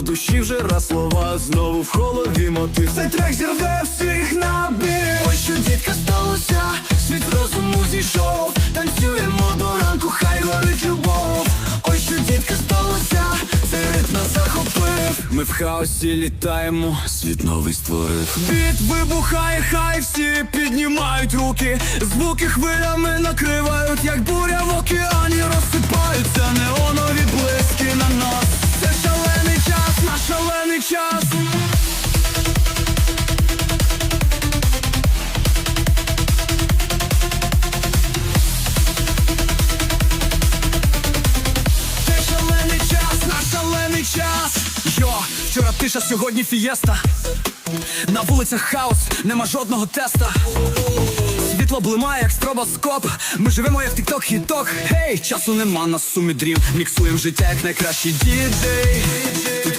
в душі вже раз слова, знову в голові мотив. Цей трек зірве всіх на бій Ой, що дітка сталося, світ розуму зійшов, танцюємо до ранку, хай горить любов. Ой, що дітка сталося, цей ритм нас захопив. Ми в хаосі літаємо, світ новий створив. Біт вибухає, хай всі піднімають руки. Звуки хвилями накривають, як буря вчора тиша, сьогодні фієста. На вулицях хаос, нема жодного теста. Світло блимає, як стробоскоп. Ми живемо як тікток хіток. Гей, часу нема на сумі дрім. Міксуєм життя як найкращий діджей. Тут